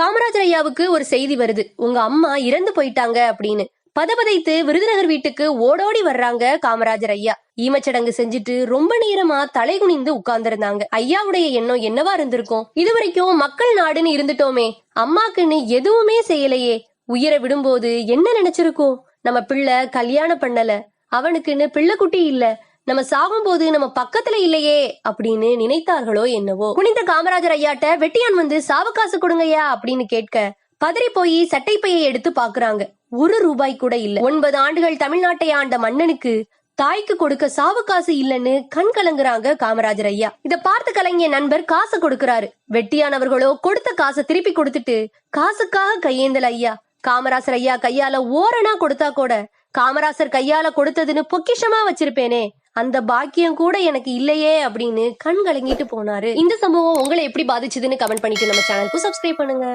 காமராஜர் ஐயாவுக்கு ஒரு செய்தி வருது. உங்க அம்மா இறந்து போயிட்டாங்க அப்படின்னு. பதபதைத்து விருதுநகர் வீட்டுக்கு ஓடோடி வர்றாங்க காமராஜர் ஐயா. ஈமச்சடங்கு செஞ்சுட்டு ரொம்ப நேரமா தலை குனிந்து உட்கார்ந்திருந்தாங்க. ஐயாவுடைய எண்ணம் என்னவா இருந்திருக்கும்? இதுவரைக்கும் மக்கள் நாடுன்னு இருந்துட்டோமே. அம்மாக்குன்னு எதுவுமே செய்யலையே. உயிரை விடும்போது என்ன நினைச்சிருக்கோம்? நம்ம பிள்ளை கல்யாணம் பண்ணல. அவனுக்குன்னு பிள்ளைக்குட்டி இல்ல. நம்ம சாகும்போது நம்ம பக்கத்துல இல்லையே அப்படின்னு நினைத்தார்களோ என்னவோ. குனிந்த காமராஜர் ஐயாட்ட வெட்டியான் வந்து சாவகாசு கொடுங்கய்யா அப்படின்னு கேட்க பதறி போய் சட்டைப்பையை எடுத்து பாக்குறாங்க. ஒரு ரூபாய் கூட இல்ல. ஒன்பது ஆண்டுகள் தமிழ்நாட்டை ஆண்ட மன்னனுக்கு தாய்க்கு கொடுக்க சாவு காசு இல்லைன்னு கண் கலங்குறாங்க காமராஜர் ஐயா. இத பார்த்து கலங்கிய நண்பர் காசு கொடுக்கறாரு. வெட்டியானவர்களோ கொடுத்த காசை திருப்பி கொடுத்துட்டு காசுக்காக கையேந்தல ஐயா. காமராசர் ஐயா கையால ஓரணா கொடுத்தா கூட காமராசர் கையால கொடுத்ததுன்னு பொக்கிஷமா வச்சிருப்பேனே. அந்த பாக்கியம் கூட எனக்கு இல்லையே அப்படின்னு கண் கலங்கிட்டு போனாரு. இந்த சம்பவம் உங்களை எப்படி பாதிச்சதுன்னு கமெண்ட் பண்ணிட்டு நம்ம சேனலுக்கு சப்ஸ்கிரைப் பண்ணுங்க.